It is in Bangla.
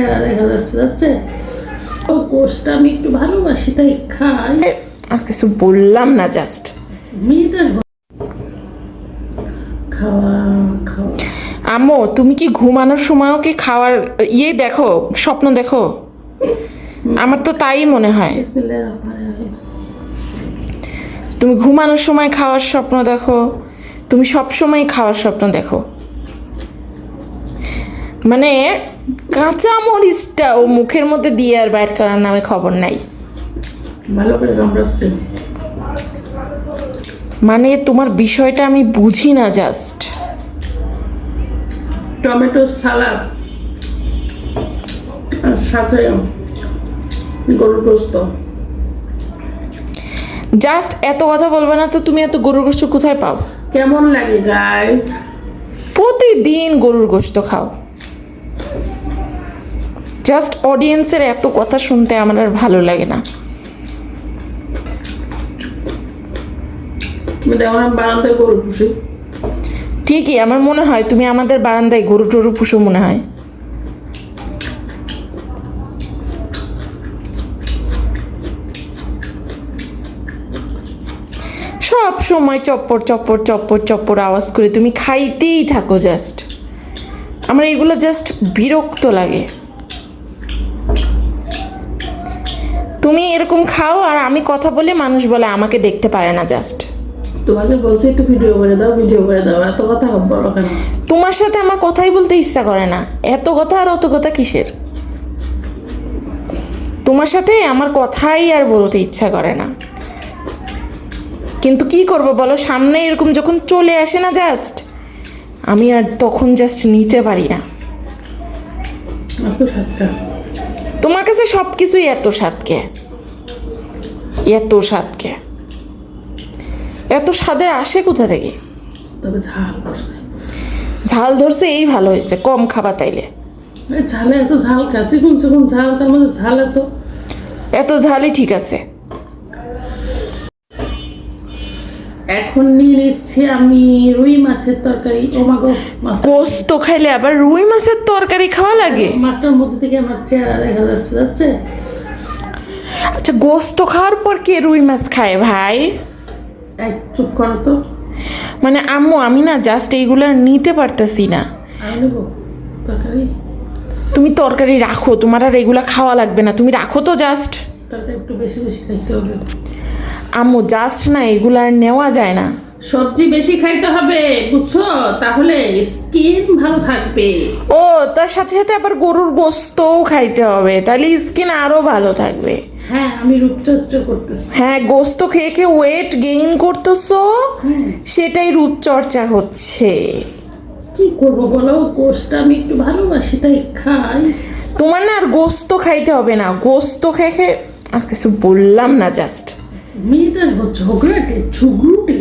চেহারা দেখা যাচ্ছে যাচ্ছে। ও কোষটা আমি একটু ভালোবাসি তাই খাই। আর কিছু বললাম না জাস্ট মেয়েটার ঘ- খাওয়া খাওয়া। আম্মু তুমি কি ঘুমানোর সময়ও কি খাওয়ার ইয়ে দেখো স্বপ্ন দেখো? আমার তো তাই মনে হয়। তুমি ঘুমানোর সময় খাওয়ার স্বপ্ন দেখো তুমি সব সময় খাওয়ার স্বপ্ন দেখো। মানে কাঁচা ও মুখের মধ্যে দিয়ে আর বাইর করার নামে খবর নাই। ভালো করে কামড়াচ্ছে মানে তোমার বিষয়টা আমি বুঝি না জাস্ট। টমেটো সালাদ আর সাথে গরুর গোস্ত। জাস্ট এত কথা বলবে না তো তুমি এত গরুর গোস্ত কোথায় পাও? কেমন লাগে গাইস প্রতিদিন গরুর গোস্ত খাও। জাস্ট অডিয়েন্সের এত কথা শুনতে আমার আর ভালো লাগে না। ঠিকই আমার মনে হয় তুমি আমাদের বারান্দায় গরু টরু পুষো মনে হয়। সব সময় চপ্পর চপ্পর চপ্পর চপ্পর আওয়াজ করে তুমি খাইতেই থাকো জাস্ট আমার এগুলো জাস্ট বিরক্ত লাগে। তুমি এরকম খাও আর আমি কথা বলে মানুষ বলে আমাকে দেখতে পারে না জাস্ট তোমাকে বলছি একটু ভিডিও করে দাও ভিডিও করে দাও। এত কথা বলো কেন? তোমার সাথে আমার কথাই বলতে ইচ্ছা করে না। এত কথা আর অত কথা কিসের? তোমার সাথে আমার কথাই আর বলতে ইচ্ছা করে না। কিন্তু কি করব বলো? সামনে এরকম যখন চলে আসে না জাস্ট আমি আর তখন জাস্ট নিতে পারি না। তোমার কাছে সব কিছুই এত স্বাদকে। এত স্বাদকে। এত স্বাদের আসে কোথা থেকে? তবে ঝাল ধরছে। এই ভালো হয়েছে কম খাবা তাইলে। ঝালে এত ঝাল কাছে কোন কোন ঝাল তার মধ্যে ঝাল এত। এত ঝালই ঠিক আছে। এখন নিয়ে নিচ্ছি আমি রুই মাছের তরকারি। ও মা গো খাইলে আবার রুই মাছের তরকারি খাওয়া লাগে? মাছটার মধ্যে থেকে আমার চেহারা দেখা যাচ্ছে যাচ্ছে? আচ্ছা গোস্ত খাওয়ার পর কে রুই মাছ খায় ভাই? চুপ করো তো। মানে আম্মু আমি না জাস্ট এইগুলো নিতে পারতেছি না। তরকারি? তুমি তরকারি রাখো তোমার আর এগুলা খাওয়া লাগবে না। তুমি রাখো তো জাস্ট তরকারি একটু বেশি বেশি খাইতে হবে। আম্মু জাস্ট না এগুলো আর নেওয়া যায় না। সবজি বেশি খাইতে হবে বুঝছ? তাহলে স্কিন ভালো থাকবে। ও তার সাথে সাথে আবার গরুর গোস্তও খাইতে হবে তাহলে স্কিন আরও ভালো থাকবে। হ্যাঁ আমি রূপচর্চা করতেছি। হ্যাঁ গোস্ত খেয়ে খেয়ে ওয়েট গেইন করতেছো সেটাই রূপচর্চা হচ্ছে। কি করব বলো? কোষটা আমি একটু ভালোবাসি তাই খাই। তোমার না আর গোস্ত খাইতে হবে না গোস্ত খেয়ে খেয়ে আর কিছু বললাম না জাস্ট মেয়েটার ঝগড়াটে ঝুগড়ুটে